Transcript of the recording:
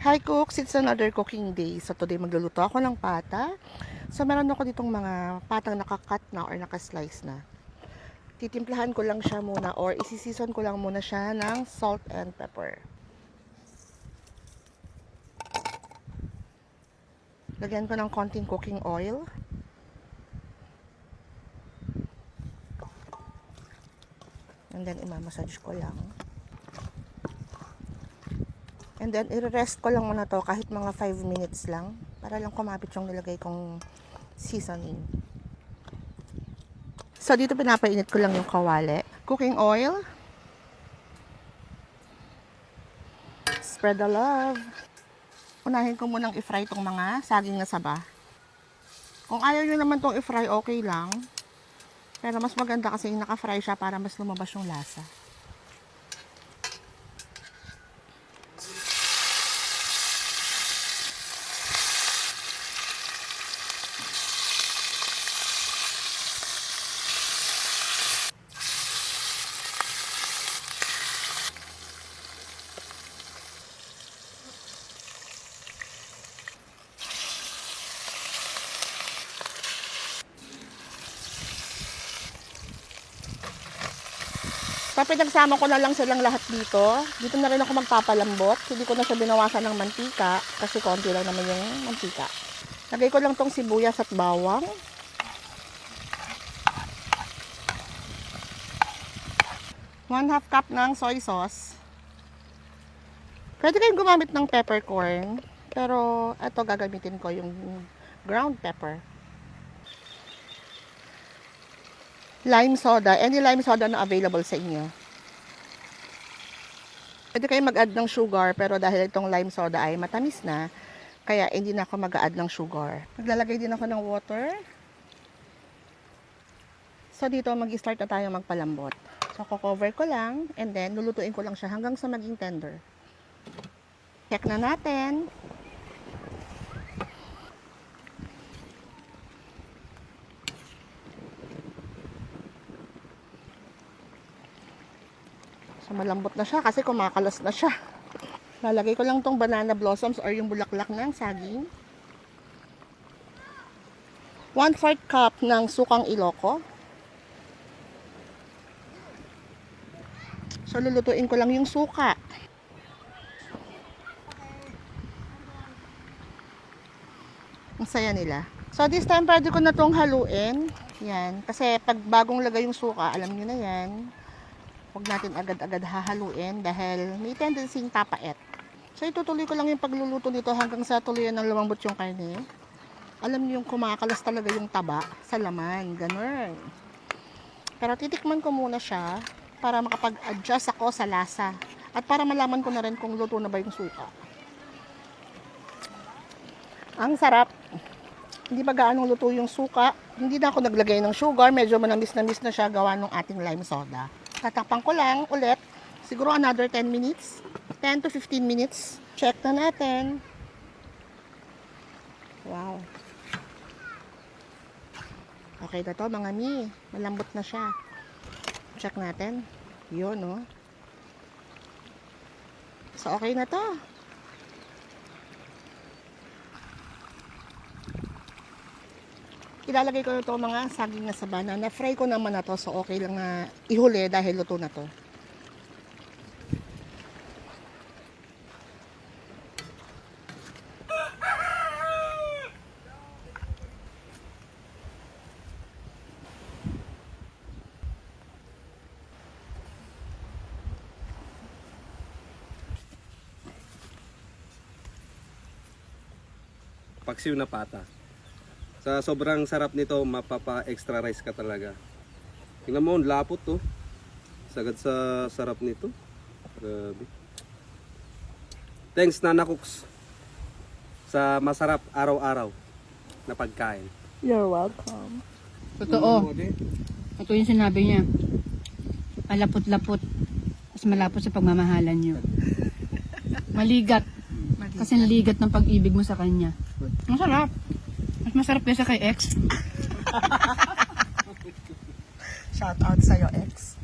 Hi cooks, it's another cooking day. So today magluluto ako ng pata. So meron ako ditong mga patang nakakat na or nakaslice na. Titimplahan ko lang siya muna or isisison ko lang muna siya ng salt and pepper. Lagyan ko ng konting cooking oil. And then imamassage ko lang. And then, i-rest ko lang muna to kahit mga 5 minutes lang. Para lang kumapit yung nilagay kong seasoning. So, dito pinapainit ko lang yung kawali. Cooking oil. Spread the love. Unahin ko munang i-fry itong mga saging na saba. Kung ayaw nyo naman itong i-fry, okay lang. Pero mas maganda kasi yung naka-fry siya para mas lumabas yung lasa. So, pinagsama ko na lang silang lahat dito. Dito na rin ako magpapalambot. Hindi ko na siya binawasan ng mantika kasi konti lang naman yung mantika. Lagay ko lang tong sibuyas at bawang. One half cup ng soy sauce. Pwede kayong gumamit ng peppercorn. Pero ito gagamitin ko yung ground pepper. lime soda, any lime soda na available sa inyo. Pwede kayo mag-add ng sugar, pero dahil itong lime soda ay matamis na, kaya hindi na ako mag-add ng sugar. Maglalagay din ako ng water. So dito mag-start na tayo magpalambot. So cover ko lang, and then lulutuin ko lang siya hanggang sa maging tender. Check na natin. So, malambot na siya kasi kumakalas na siya. Lalagay ko lang tong banana blossoms or yung bulaklak ng saging. 1 4 cup ng sukang iloko. So, lulutuin ko lang yung suka. Ang saya nila. So, this time, pwede ko na tong haluin. Yan. Kasi, pag bagong lagay yung suka, alam nyo na yan, huwag natin agad-agad hahaluin dahil may tendency tapait. So itutuloy ko lang yung pagluluto nito hanggang sa tuluyan ng lumambot yung karne. Alam niyo yung kumakalas talaga yung taba sa laman, ganun. Pero titikman ko muna siya para makapag-adjust ako sa lasa at para malaman ko na rin kung luto na ba yung suka. Ang sarap. Hindi pa gaano luto yung suka. Hindi na ako naglagay ng sugar. Medyo manamis na miss na siya gawa ng ating lime soda. Tatakpan ko lang ulit. Siguro another 10 minutes. 10 to 15 minutes. Check na natin. Wow. Okay na to mga mi. Malambot na siya. Check natin. Yun, no? So, okay na to. Ilalagay ko na to mga saging na sabana. Na-fry ko naman na to, so okay lang na ihuli dahil luto na to. paksiw na pata. Sa sobrang sarap nito, mapapa-extra rice ka talaga. Tingnan mo, ang lapot to. Sagad sa sarap nito. Grabe. Thanks, Nana Cooks. Sa masarap araw-araw na pagkain. You're welcome. Totoo. Ito yung sinabi niya. Malapot-lapot. Mas malapot sa pagmamahalan niyo. Maligat. Kasi ligat ng pag-ibig mo sa kanya. Masarap. Mas masarap yun sa kay ex. Shout out sa'yo, ex.